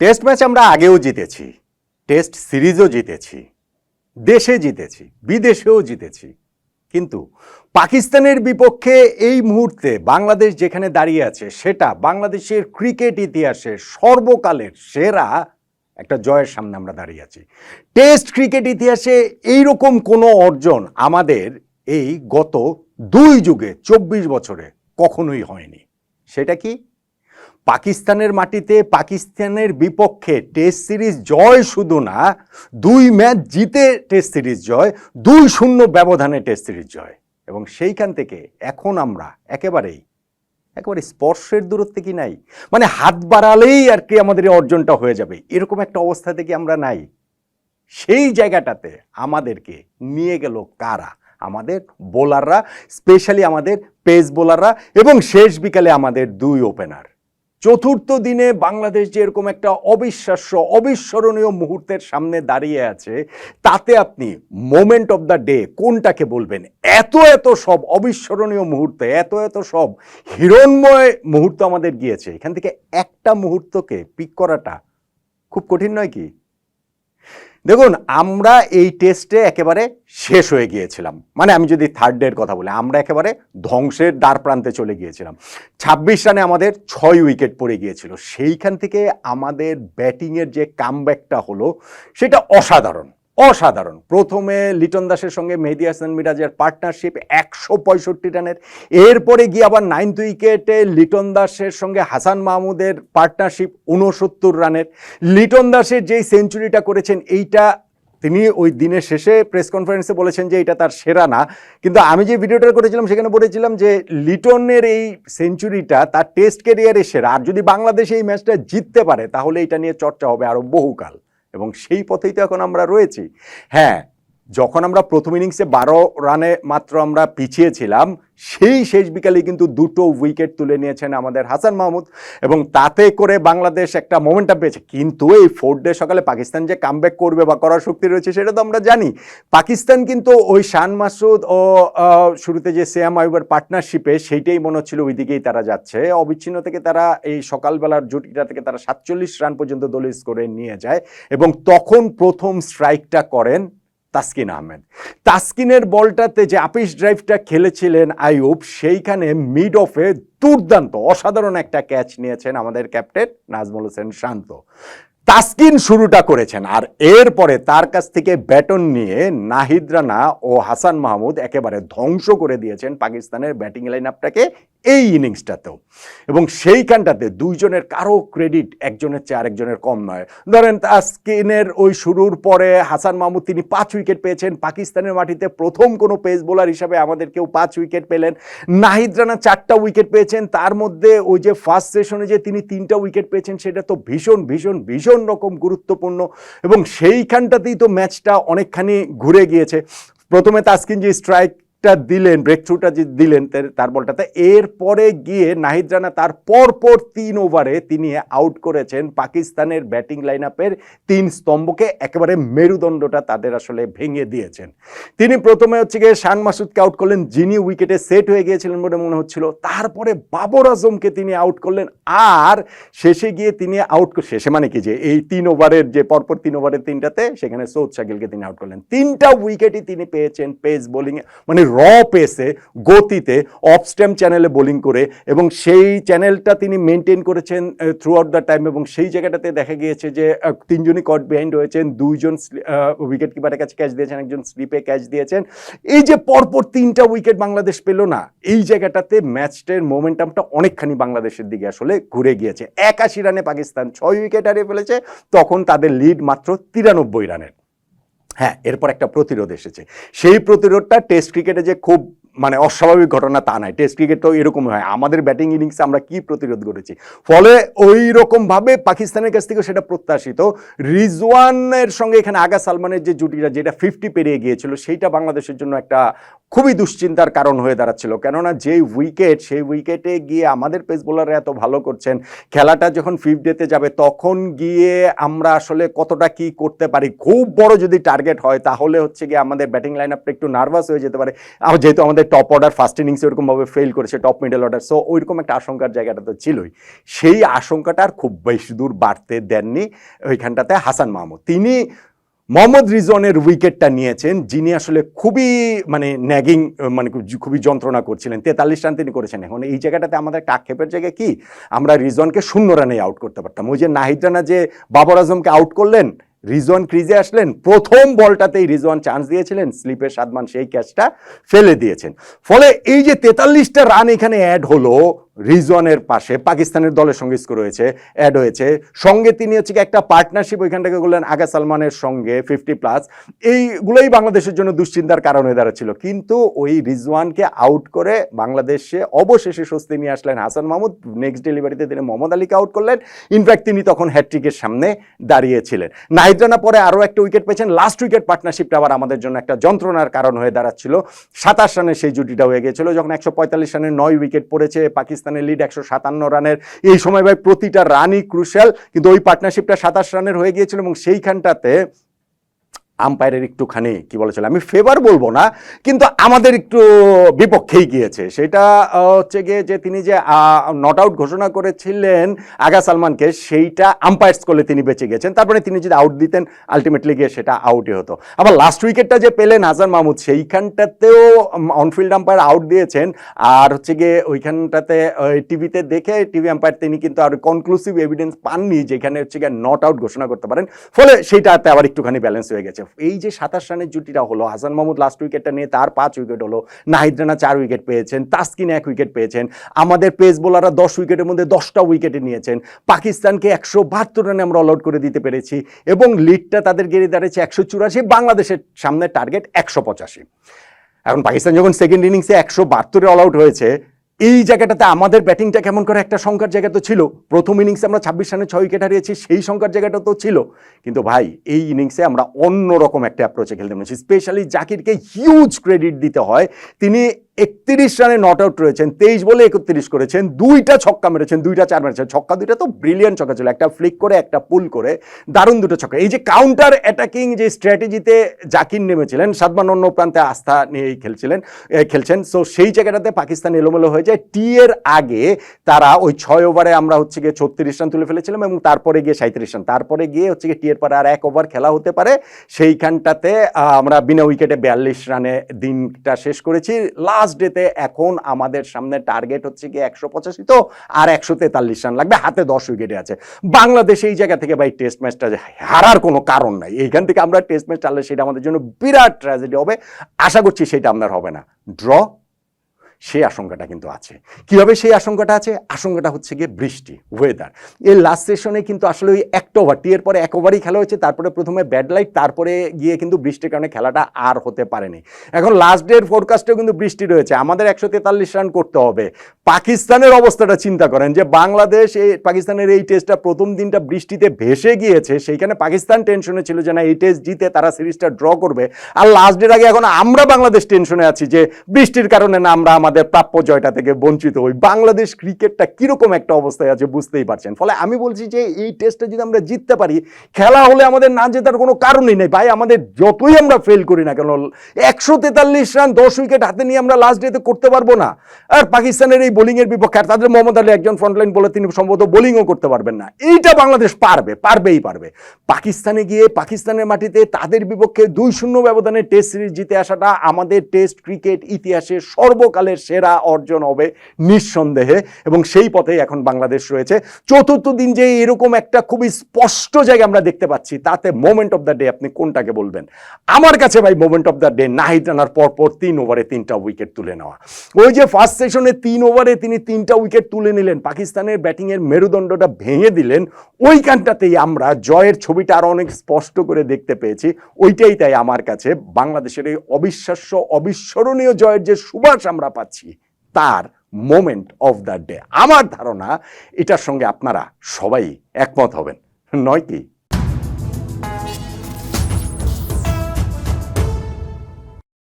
Test match আমরা আগেও জিতেছি, টেস্ট সিরিজও জিতেছি, দেশে জিতেছি, বিদেশেও জিতেছি। কিন্তু পাকিস্তানের বিপক্ষে এই মুহূর্তে বাংলাদেশ যেখানে দাঁড়িয়ে আছে, সেটা বাংলাদেশের ক্রিকেট ইতিহাসে সর্বকালের সেরা একটা জয়ের সামনে আমরা দাঁড়িয়ে আছি। টেস্ট ক্রিকেট ইতিহাসে এইরকম কোনো অর্জন আমাদের এই গত দুই যুগে, চব্বিশ বছরে কখনোই হয়নি। সেটা কি? পাকিস্তানের মাটিতে পাকিস্তানের বিপক্ষে টেস্ট সিরিজ জয় শুধু না, দুই ম্যাচ জিতে টেস্ট সিরিজ জয়, দুই শূন্য ব্যবধানে টেস্ট সিরিজ জয়। এবং সেইখান থেকে এখন আমরা একেবারেই, একেবারে স্পর্শের দূরত্বে কি নাই? মানে হাত বাড়ালেই আর কি আমাদের অর্জনটা হয়ে যাবে। এরকম একটা অবস্থা থেকে আমরা নাই। সেই জায়গাটাতে আমাদেরকে নিয়ে গেল কারা? আমাদের বোলাররা, স্পেশালি আমাদের পেস বোলাররা, এবং শেষ বিকালে আমাদের দুই ওপেনার। চতুর্থ দিনে বাংলাদেশ যে এরকম একটা অবিশ্বাস্য, অবিস্মরণীয় মুহূর্তের সামনে দাঁড়িয়ে আছে, তাতে আপনি মোমেন্ট অফ দ্য ডে কোনটাকে বলবেন? এত এত সব অবিস্মরণীয় মুহূর্তে, এত এত সব হিরণময় মুহূর্ত আমাদের গিয়েছে। এখান থেকে একটা মুহূর্তকে পিক করাটা খুব কঠিন নয় কি? দেখুন, আমরা এই টেস্টে একেবারে শেষ হয়ে গিয়েছিলাম। মানে আমি যদি থার্ড ডের কথা বলি, আমরা একেবারে ধ্বংসের দ্বার প্রান্তে চলে গিয়েছিলাম। ছাব্বিশ রানে আমাদের ছয় উইকেট পড়ে গিয়েছিল। সেইখান থেকে আমাদের ব্যাটিংয়ের যে কামব্যাকটা হলো, সেটা অসাধারণ। অসাধারণ। প্রথমে লিটন দাসের সঙ্গে মেহেদি হাসান মিরাজের পার্টনারশিপ একশো পঁয়ষট্টি রানের। এরপরে গিয়ে আবার নাইনথ উইকেটে লিটন দাসের সঙ্গে হাসান মাহমুদের পার্টনারশিপ উনসত্তর রানের। লিটন দাসের যেই সেঞ্চুরিটা করেছেন, এইটা তিনি ওই দিনের শেষে প্রেস কনফারেন্সে বলেছেন যে এটা তার সেরা না। কিন্তু আমি যে ভিডিওটা করেছিলাম, সেখানে বলেছিলাম যে লিটনের এই সেঞ্চুরিটা তার টেস্ট ক্যারিয়ারে সেরা। আর যদি বাংলাদেশ এই ম্যাচটা জিততে পারে, তাহলে এটা নিয়ে চর্চা হবে আরও বহুকাল। এবং সেই পথেই তো এখন আমরা রয়েছি। হ্যাঁ যখন আমরা প্রথম ইনিংসে বারো রানে মাত্র আমরা পিছিয়ে ছিলাম সেই শেষ বিকালে কিন্তু দুটো উইকেট তুলে নিয়েছেন আমাদের হাসান মাহমুদ এবং তাতে করে বাংলাদেশ একটা মোমেন্টাম পেয়েছে। কিন্তু এই ফোর্থ ডে সকালে পাকিস্তান যে কামব্যাক করবে বা করার শক্তি রয়েছে সেটা তো আমরা জানি। পাকিস্তান কিন্তু ওই শান মাসুদ ও শুরুতে যে শ্যাম আয়ুবের পার্টনারশিপে সেইটাই মনে হচ্ছিল ওই দিকেই তারা যাচ্ছে। অবিচ্ছিন্ন থেকে তারা এই সকালবেলার জুটিটা থেকে তারা সাতচল্লিশ রান পর্যন্ত দলিস করে নিয়ে যায় এবং তখন প্রথম স্ট্রাইকটা করেন তাসকিন আহমেদ। তাসকিনের বলটাতে যে আপিস ড্রাইভটা খেলেছিলেন আইয়ুব, সেইখানে মিড অফে দুর্দান্ত, অসাধারণ একটা ক্যাচ নিয়েছেন আমাদের ক্যাপ্টেন নাজমুল হোসেন শান্ত। তাসকিন শুরুটা করেছেন আর এরপরে তার কাছ থেকে ব্যাটন নিয়ে নাহিদ রানা ও হাসান মাহমুদ একেবারে ধ্বংস করে দিয়েছেন পাকিস্তানের ব্যাটিং লাইন আপটাকে এই ইনিংসটাতেও। এবং সেইখানটাতে দুইজনের কারও ক্রেডিট একজনের চেয়ে আরেকজনের কম নয়। ধরেন তাস্কিনের ওই শুরুর পরে হাসান মাহমুদ তিনি পাঁচ উইকেট পেয়েছেন, পাকিস্তানের মাটিতে প্রথম কোনো পেস বোলার হিসাবে আমাদের কেউ পাঁচ উইকেট পেলেন। নাহিদ রানা চারটা উইকেট পেয়েছেন, তার মধ্যে ওই যে ফার্স্ট সেশনে যে তিনি তিনটা উইকেট পেয়েছেন, সেটা তো ভীষণ ভীষণ ভীষণ রকম গুরুত্বপূর্ণ। এবং সেইখানটাতেই তো ম্যাচটা অনেকখানি ঘুরে গিয়েছে। প্রথমে তাসকিন যে স্ট্রাইকটা দিলেন ব্রেক থ্রুটা যে দিলেন তার- বলটাতে এরপরে গিয়ে নাহিদ রানা তার পরপর তিন ওভারে তিনি আউট করেছেন পাকিস্তানের ব্যাটিং লাইন আপের তিন স্তম্ভকে, একেবারে মেরুদণ্ডটা তাদের আসলে ভেঙে দিয়েছেন। তিনি প্রথমে হচ্ছে গিয়ে শান মাসুদকে আউট করলেন, যিনি উইকেটে সেট হয়ে গিয়েছিলেন বলে মনে হচ্ছিল, তারপরে বাবর আজমকে তিনি আউট করলেন, আর শেষে গিয়ে তিনি আউট শেষে মানে কি যে এই তিন ওভারের যে পরপর তিন ওভারের তিনটাতে, সেখানে সৌদ শাকিলকে তিনি আউট করলেন। তিনটা উইকেটই তিনি পেয়েছেন পেস বোলিংয়ে মানে র পেসে গতিতে অফ স্ট্যাম্প চ্যানেলে বোলিং করে এবং সেই চ্যানেলটা তিনি মেনটেন করেছেন থ্রু আউট দ্য টাইম এবং সেই জায়গাটাতে দেখা গিয়েছে যে তিনজনই কট বিহাইন্ড হয়েছেন, দুইজন উইকেট কিপারের কাছে ক্যাচ দিয়েছেন, একজন স্লিপে ক্যাচ দিয়েছেন। এই যে পরপর তিনটা উইকেট বাংলাদেশ পেল না, এই জায়গাটাতে ম্যাচটার মোমেন্টামটা অনেকখানি বাংলাদেশের দিকে আসলে ঘুরে গিয়েছে। একাশি রানে পাকিস্তান ছয় উইকেট হারিয়ে ফেলেছে, তখন তাদের লিড মাত্র তিরানব্বই রানের। হ্যাঁ এরপর একটা প্রতিরোধ এসেছে। সেই প্রতিরোধটা টেস্ট ক্রিকেটে যে খুব মানে অস্বাভাবিক ঘটনা তা নয়। টেস্ট ক্রিকেট তো এরকম হয়। আমাদের ব্যাটিং ইনিংসে আমরা কি প্রতিরোধ করেছি? ফলে ওই রকমভাবে পাকিস্তানের কাছ থেকে সেটা প্রত্যাশিত। রিজওয়ানের সঙ্গে এখানে আগা সালমানের যে জুটিটা, যেটা ফিফটি পেরিয়ে গিয়েছিল, সেইটা বাংলাদেশের জন্য একটা খুবই দুশ্চিন্তার কারণ হয়ে দাঁড়াচ্ছিল। কেননা যেই উইকেট সেই উইকেটে গিয়ে আমাদের পেস বোলাররা এত ভালো করছেন, খেলাটা যখন ফিফথ ডেতে যাবে, তখন গিয়ে আমরা আসলে কতটা কি করতে পারি? খুব বড় যদি টার্গেট হয়, তাহলে হচ্ছে গিয়ে আমাদের ব্যাটিং লাইন আপটা একটু নার্ভাস হয়ে যেতে পারে। যেহেতু আমাদের আমাদের টপ অর্ডার ফার্স্ট ইনিংসে ওরকমভাবে ফেল করেছে টপ মিডল অর্ডার সো ওইরকম একটা আশঙ্কার জায়গাটা তো ছিলই। সেই আশঙ্কাটা আর খুব বেশি দূর বাড়তে দেননি ওইখানটাতে হাসান মাহমুদ। তিনি মোহাম্মদ রিজওয়ানের উইকেটটা নিয়েছেন, যিনি আসলে খুবই মানে ন্যাগিং মানে খুবই যন্ত্রণা করছিলেন। তেতাল্লিশ রান তিনি করেছেন এখন। এই জায়গাটাতে আমাদের একটা আক্ষেপের জায়গা কি? আমরা রিজওয়ানকে শূন্য রানে আউট করতে পারতাম। ওই যে নাহিদ রানা যে বাবর আজমকে আউট করলেন রিজওয়ান ক্রিজে আসলেন, প্রথম বলটাতেই রিজওয়ান চান্স দিয়েছিলেন স্লিপের সাদমান সেই ক্যাচটা ফেলে দিয়েছেন। ফলে এই যে তেতাল্লিশটা রান এখানে অ্যাড হলো রিজওয়ানের পাশে পাকিস্তানের দলের সঙ্গে স্কোর হয়েছে অ্যাড হয়েছে। সঙ্গে তিনি হচ্ছে একটা পার্টনারশিপ ওইখান থেকে করলেন আগা সালমানের সঙ্গে ফিফটি প্লাস এইগুলোই বাংলাদেশের জন্য দুশ্চিন্তার কারণ হয়ে দাঁড়াচ্ছিল। কিন্তু ওই রিজওয়ানকে আউট করে বাংলাদেশে অবশেষে স্বস্তি নিয়ে আসলেন হাসান মাহমুদ। নেক্সট ডেলিভারিতে তিনি মোহাম্মদ আলীকে আউট করলেন। ইনফ্যাক্ট তিনি তখন হ্যাট্রিকের সামনে দাঁড়িয়েছিলেন। নাহিদ রানা পরে আরও একটা উইকেট পেয়েছেন। লাস্ট উইকেট পার্টনারশিপটা আবার আমাদের জন্য একটা যন্ত্রণার কারণ হয়ে দাঁড়াচ্ছিল। সাতাশ রানের সেই জুটিটা হয়ে গিয়েছিল। যখন একশো পঁয়তাল্লিশ রানের নয় উইকেট পড়েছে পাকিস্তানের লিড একশো সাতান্ন রানের। এই সময় ভাই প্রতিটা রানই ক্রুশাল কিন্তু ওই পার্টনারশিপটা সাতাশ রানের হয়ে গিয়েছিল এবং সেইখানটাতে আম্পায়ারের একটুখানি, কি বলেছিল আমি ফেভার বলব না, কিন্তু আমাদের একটু বিপক্ষেই গিয়েছে। সেটা হচ্ছে গিয়ে যে তিনি যে নট আউট ঘোষণা করেছিলেন আগা সালমানকে, সেইটা আম্পায়ার্স করলে তিনি বেঁচে গেছেন। তারপরে তিনি যদি আউট দিতেন আলটিমেটলি গিয়ে সেটা আউটই হতো। আবার লাস্ট উইকেটটা যে পেলেন হাসান মাহমুদ, সেইখানটাতেও অনফিল্ড আম্পায়ার আউট দিয়েছেন। আর হচ্ছে গিয়ে ওইখানটাতে টিভিতে দেখে টিভি আম্পায়ার তিনি কিন্তু আর কনক্লুসিভ এভিডেন্স পাননি, যেখানে হচ্ছে গিয়ে নট আউট ঘোষণা করতে পারেন। ফলে সেইটাতে আবার একটুখানি ব্যালেন্স হয়ে গেছে। এই যে সাতাশ রানের জুটিটা হলো, হাসান মাহমুদ লাস্ট উইকেটটা নিয়ে তার পাঁচ উইকেট হলো, নাহিদ রানা চার উইকেট পেয়েছেন, তাসকিন এক উইকেট পেয়েছেন, আমাদের পেস বোলাররা দশ উইকেটের মধ্যে দশটা উইকেটে নিয়েছেন। পাকিস্তানকে একশো বাহাত্তর রানে আমরা অল আউট করে দিতে পেরেছি এবং লিডটা তাদের গেড়ে দাঁড়িয়েছে একশো চুরাশি, বাংলাদেশের সামনে টার্গেট একশো পঁচাশি। এখন পাকিস্তান যখন সেকেন্ড ইনিংসে একশো বাহাত্তরে অল আউট হয়েছে এই জায়গাটাতে আমাদের ব্যাটিংটা কেমন করে একটা সংখ্যার জায়গা তো ছিল। প্রথম ইনিংসে আমরা ছাব্বিশ রানে ছয় উইকেট হারিয়েছি, সেই সংখ্যার জায়গাটা তো ছিল। কিন্তু ভাই, এই ইনিংসে আমরা অন্যরকম একটা অ্যাপ্রোচে খেলতে পেরেছি। স্পেশালি জাকিরকে হিউজ ক্রেডিট দিতে হয়। তিনি একত্রিশ রানে নট আউট রয়েছেন, তেইশ বলে একত্রিশ করেছেন, দুইটা ছক্কা মেরেছেন, দুইটা চার মেরেছেন, ছক্কা দুইটা তো ব্রিলিয়ান ছক্কা ছিল, একটা ফ্লিক করে, একটা পুল করে, দারুণ দুটো ছক্কা। এই যে কাউন্টার অ্যাটাকিং যে স্ট্র্যাটেজিতে জাকির নেমেছিলেন সাদমান অন্য প্রান্তে আস্থা নিয়েই খেলছিলেন খেলছেন। সো সেই জায়গাটাতে পাকিস্তান এলোমেলো হয়ে যায়। টি এর আগে তারা ওই ছয় ওভারে আমরা হচ্ছে গিয়ে ছত্রিশ রান তুলে ফেলেছিলাম এবং তারপরে গিয়ে সাঁত্রিশ রান। তারপরে গিয়ে হচ্ছে গিয়ে টি এর পরে আর এক ওভার খেলা হতে পারে। সেইখানটাতে আমরা বিনা উইকেটে বিয়াল্লিশ রানে দিনটা শেষ করেছি। লাস্ট ডেতে এখন আমাদের সামনে টার্গেট হচ্ছে কি একশো পঁচাশি, তো আর একশো তেতাল্লিশ রান লাগবে, হাতে দশ উইকেটে আছে। বাংলাদেশ এই জায়গা থেকে ভাই টেস্ট ম্যাচটা হারার কোনো কারণ নাই। এইখান থেকে আমরা টেস্ট ম্যাচ চাললে সেটা আমাদের জন্য বিরাট ট্র্যাজেডি হবে। আশা করছি সেটা আপনার হবে না। ড্র সেই আশঙ্কাটা কিন্তু আছে। কীভাবে সেই আশঙ্কাটা আছে? আশঙ্কাটা হচ্ছে গিয়ে বৃষ্টি ওয়েদার এই লাস্ট সেশনে কিন্তু আসলে ওই একটা ওভার টি এর পরে এক ওভারই খেলা হয়েছে, তারপরে প্রথমে ব্যাড লাইট তারপরে গিয়ে কিন্তু বৃষ্টির কারণে খেলাটা আর হতে পারেনি। এখন লাস্ট ডের ফোরকাস্টেও কিন্তু বৃষ্টি রয়েছে, আমাদের একশো তেতাল্লিশ রান করতে হবে। পাকিস্তানের অবস্থাটা চিন্তা করেন যে বাংলাদেশ এই পাকিস্তানের এই টেস্টটা প্রথম দিনটা বৃষ্টিতে ভেসে গিয়েছে, সেইখানে পাকিস্তান টেনশনে ছিল যে না, এই টেস্ট জিতে তারা সিরিজটা ড্র করবে। আর লাস্ট ডের আগে এখন আমরা বাংলাদেশ টেনশনে আছি যে বৃষ্টির কারণে না আমরা আমাদের প্রাপ্য জয়টা থেকে বঞ্চিত হই। বাংলাদেশ ক্রিকেটটা কীরকম একটা অবস্থায় আছে বুঝতেই পারছেন। ফলে আমি বলছি যে, এই টেস্টে যদি আমরা জিততে পারি, খেলা হলে আমাদের না জেতার কোনো কারণই নেই। ভাই, আমাদের যতই আমরা ফেল করি না কেন, একশো তেতাল্লিশ রান দশ উইকেট হাতে নিয়ে আমরা লাস্ট ডেতে করতে পারব না। আর পাকিস্তানের এই বোলিংয়ের বিপক্ষে, আর তাদের মোহাম্মদ আলী একজন ফ্রন্টলাইন বলে তিনি সম্ভবত বোলিংও করতে পারবেন না। এইটা বাংলাদেশ পারবে, পারবেই পারবে। পাকিস্তানে গিয়ে পাকিস্তানের মাটিতে তাদের বিপক্ষে দুই শূন্য ব্যবধানে টেস্ট সিরিজ জিতে আসাটা আমাদের টেস্ট ক্রিকেট ইতিহাসে সর্বকালের সেরা অর্জন হবে নিঃসন্দেহে এবং সেই পথেই এখন বাংলাদেশ রয়েছে। চতুর্থ দিন যে এরকম একটা খুবই স্পষ্ট জায়গা আমরা দেখতে পাচ্ছি, তাতে মোমেন্ট অফ দ্য ডে আপনি কোনটাকে বলবেন? আমার কাছে ভাই moment of the day Nahid রানার পর পর তিন ওভারে তিনটা উইকেট তুলে নেওয়া। ওই যে ফার্স্ট সেশনে তিন ওভারে তিনি তিনটা উইকেট তুলে নিলেন, পাকিস্তানের ব্যাটিংয়ের মেরুদণ্ডটা ভেঙে দিলেন, ওইখানটাতেই আমরা জয়ের ছবিটা আরও অনেক স্পষ্ট করে দেখতে পেয়েছি। ওইটাই তাই আমার কাছে। বাংলাদেশের এই অবিশ্বাস্য, অবিস্মরণীয় জয়ের যে সুবাস আমরা পাচ্ছি, তার মোমেন্ট অফ দ্য ডে আমার ধারণা এটার সঙ্গে আপনারা সবাই একমত হবেন। নয় কি?